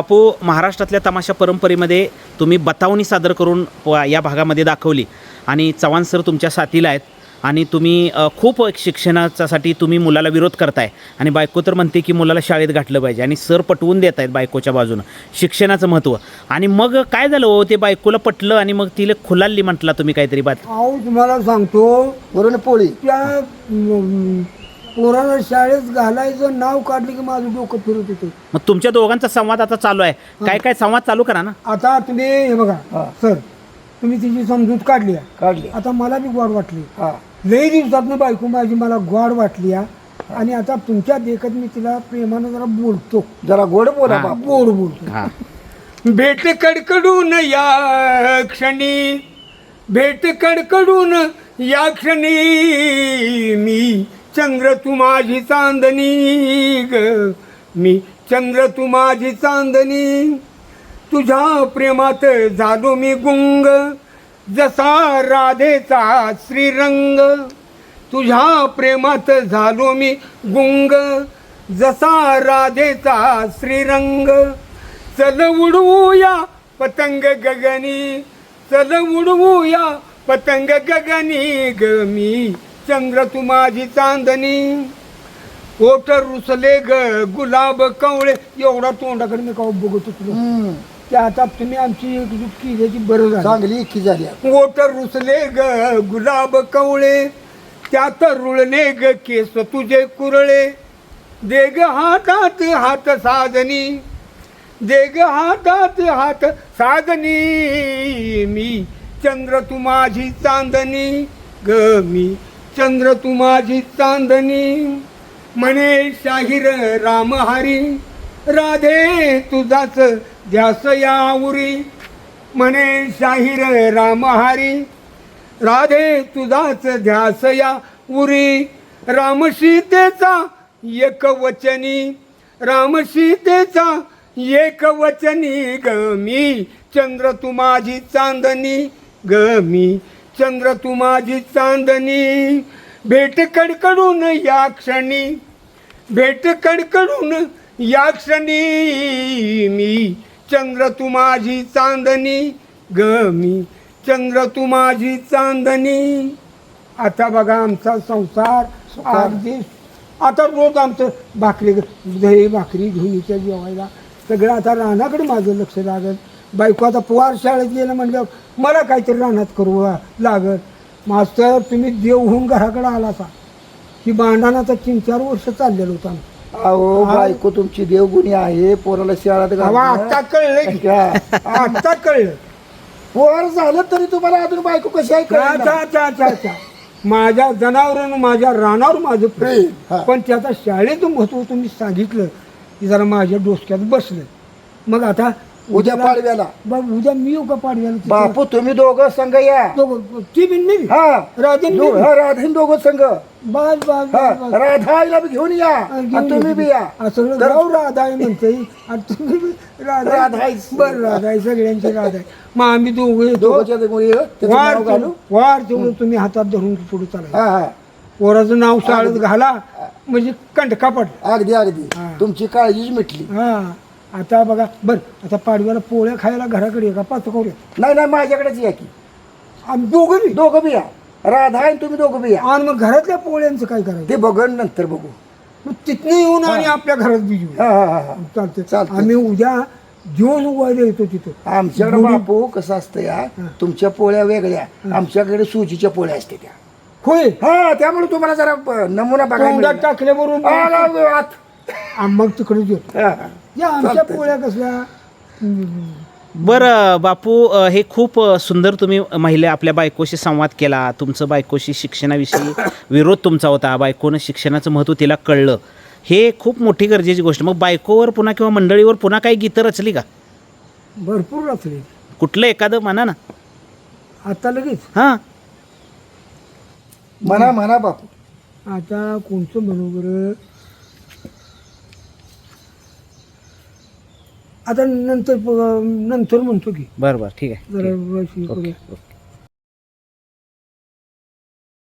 बापू महाराष्ट्रातल्या तमाशा परंपरेमध्ये तुम्ही बतावणी सादर करून या भागामध्ये दाखवली. आणि चव्हाण सर तुमच्या साथीला आहेत. आणि तुम्ही खूप शिक्षणाच्यासाठी तुम्ही मुलाला विरोध करताय. आणि बायको तर म्हणते की मुलाला शाळेत घातलं पाहिजे. आणि सर पटवून देत आहेत बायकोच्या बाजूनं. शिक्षणाचं महत्त्व. आणि मग काय झालं हो ते बायकोला पटलं आणि मग तिला खुलाली म्हटला तुम्ही काहीतरी बात. अहो तुम्हाला सांगतो वरून पोळी त्या पोराला शाळेत घालायचं नाव काढलं की माझं डोकं फिरत होतं. मग तुमच्या दोघांचा संवाद आता चालू आहे. काय काय संवाद चालू करा ना. आता तुम्ही हे बघा. सर तुम्ही तिची समजूत काढली आहे. काढली. आता मला बी गोड वाटली. हा. लई दिवसातनं बायको माझी मला गोड वाटली आहे. आणि आता तुमच्या देखत मी तिला प्रेमानं जरा बोलतो. जरा गोड बोला हा. बाप गोड बोलतो. हां. भेट कडकडून या क्षणी भेट कडकडून या क्षणी मी चंद्र तू माझी चांदणी ग. मी चंद्र तू माझी चांदणी. तुझ्या प्रेमात झालो मी गुंग. जसा राधेचा श्रीरंग. तुझ्या प्रेमात झालो मी गुंग. जसा राधेचा श्रीरंग. चल उडवूया पतंग गगनी. चल उडवूया पतंग गगनी ग मी. चंद्र तू माझी चांदणी. ओठ रुसले ग गुलाब कवळे. एवढा तोंडाकडे मी कवा बघत होतो हम्म. ते आता तुम्ही आमची एकजूट केल्याची बरं झाली. चांगली इक्की झाली आता. ओठ रुसले ग गुलाब कवळे. त्यात रुळले ग केस तुझे कुरळे. दे ग हातात हात साजनी. दे ग हातात हात साजनी. मी चंद्र तू माझी चांदणी ग मी चंद्र तू माझी चांदणी. म्हणे शाहीर रामहारी राधे तुझाच ध्यास यावरी. म्हणे शाहीर रामहारी राधे तुझाच ध्यास या उरी रामसीतेचा एकवचनी एक वचनी. एक वचनी. ग मी चंद्र तू माझी चांदणी ग मी चंद्र तू माझी चांदणी. भेट कडकडून या क्षणी भेट कडकडून या क्षणी. मी चंद्र तू माझी चांदणी. ग मी चंद्र तू माझी चांदणी. आता बघा आमचा संसार अगदी आता रोज आमचं भाकरी दही भाकरी घेऊन इथे जेवायला. सगळं आता रानाकडे माझं लक्ष लागत बायको आता पोहार शाळेत गेलं म्हणल्यावर मला काहीतरी रानात करू लागत मास्तर तुम्ही देव होऊन घराकडे आला का की भांडणाचा तीन चार वर्ष चाललेलं होतं. अहो बायको तुमची देवगुणी आहे पोराला शाळेत आता कळलं की. आता कळलं. पोर झालं तरी तुम्हाला अजून बायको कशी आहे माझ्या जनावरांना माझ्या रानावर माझं प्रेम. पण त्याचा शाळेचं महत्त्व तुम्ही सांगितलं की जरा माझ्या डोसक्यात बसलं. मग आता उद्या पाडव्याला. उद्या मी का पाडव्याला? बापू तुम्ही दोघं संघ या. दोघं- ती बिन मी हा. राजन दो- मी हा, राधीन दोघं संघ. बस बस हा. बस, बस. राधा बी घेऊन या. आणि तुम्ही बी या. सगळं तर- गाव राधा आहे म्हणते आणि तुम्ही बी राधा राधा आहेच. बरं राधा आहे. सगळ्यांची राधा आहे. मग आम्ही दोघं येतो. दोघंच्या दोघं ये, त्याचं वार नाव घालू. तेवढं- वार तेवढं तुम्ही हातात धरून पुढे चालायचं हा हा. पोराचं नाव शाळेत घाला. म्हणजे कंटका पडला. अगदी अगदी. हा. तुमची काळजीच मिटली. हा. आता बघा बर आता पाडव्याला पोळ्या खायला घराकडे ये का? पाच करूया नाही नाही माझ्याकडेच या की. आम्ही दोघं बी? दोघं बी या. राधा आणि तुम्ही दोघं बी या. आणि मग घरातल्या पोळ्यांचं काय करायचं? ते बघन नंतर बघू. मग तिथनं येऊन आणि आपल्या घरात बी येऊ हा हा हा हा. चालते चालतंय. आम्ही उद्या दिवस उगायला येतो तिथं. आमच्याकडे बापू कसं असतं या? तुमच्या पोळ्या वेगळ्या. आमच्याकडे सुजीच्या पोळ्या असते त्या. होय? हा त्यामुळे तुम्हाला जरा प- नमुना बघायला तोंडात मिळेल. टाकल्याबरोबर आत. आ, मग तिकडे हा. या आमच्या चालतंय. पोळ्या कसल्या? हम्म, बरं बापू अ, हे खूप अ, सुंदर तुम्ही महिला आपल्या बायकोशी संवाद केला. तुमचं बायकोशी शिक्षणाविषयी विरोध तुमचा होता. बायकोनं शिक्षणाचं महत्त्व तिला कळलं. हे खूप मोठी गरजेची गोष्ट. मग बायकोवर पुन्हा किंवा मंडळीवर पुन्हा काही गीतं रचली का? भरपूर रचले. कुठलं एखादं म्हणा ना. आता लगेच? हां. म्हणा म्हणा बापू. आता कोणचं म्हणू बरं? आता नंतर नंतर म्हणतो की. बरं बरं. ठीक आहे. जरा वशी ओके. करू. ओके.